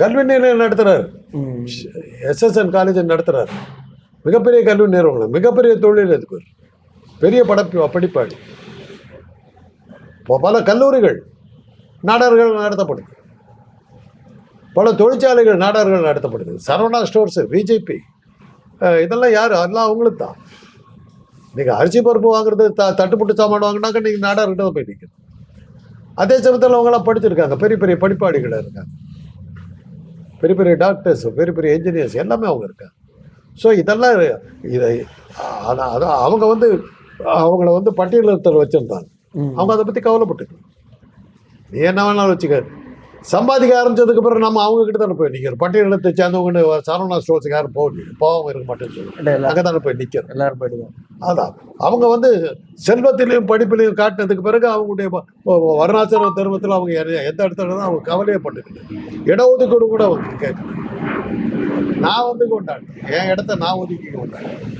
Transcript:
கல்வி நிலையம் நடத்துறாரு. ம். எஸ்எஸ்என் காலேஜ் நடத்துறாரு. மிகப்பெரிய கல்வி நிறுவனம் மிகப்பெரிய தொழில் அதிபர் பெரிய படப்பு படிப்பாளி பல கல்லூரிகள் நாடர்கள் நடத்தப்படுது. பல தொழிற்சாலைகள் நாடர்கள் நடத்தப்படுது. சரவணா ஸ்டோர்ஸு பிஜேபி இதெல்லாம் யார்? அதெல்லாம் அவங்களுக்கு தான். நீங்கள் அரிசி பருப்பு வாங்குறது த தட்டுப்புட்டு சாமான் வாங்கினாக்க நீங்கள் நாடர்கிட்ட தான் போய் நிற்கணும் அதே சமயத்தில் அவங்களாம் படிச்சிருக்காங்க. பெரிய பெரிய படிப்பாளிகள் இருக்காங்க. பெரிய பெரிய டாக்டர்ஸ் பெரிய பெரிய இன்ஜினியர்ஸ் எல்லாமே அவங்க இருக்காங்க. ஸோ இதெல்லாம் இதை அதான் அவங்க வந்து அவங்கள வந்து பட்டியலத்தில் வச்சுருந்தாங்க. அவங்க அதை பற்றி கவலைப்பட்டுக்கணும் நீ என்ன வேணாலும் வச்சுக்க. சம்பாதிக்க ஆரம்பிச்சதுக்கு பிறகு நம்ம அவங்க கிட்ட தானே போய் நிற்கிறோம் பட்டியலத்தை சேர்ந்தவங்கன்னு சரவணா ஸ்டோர்ஸுக்கு யாரும் போக முடியும் போகாமல் இருக்க மாட்டேன்னு இல்ல. அங்கே தானே போய் நிற்கிறோம் எல்லாரும் போயிடுவோம் அதான். அவங்க வந்து செல்வத்திலையும் படிப்பிலையும் காட்டினதுக்கு பிறகு அவங்களுடைய வ- வ- தர்மத்தில் அவங்க எந்த- இடத்துல தான் அவங்க கவலையே பட்டுக்கிட்டு. இடஒதுக்கீடு கூட அவங்க கேட்கல. நான் வந்து கொண்டாடுறேன். என் இடத்த நான் ஒதுக்கி கொண்டாடுறேன்.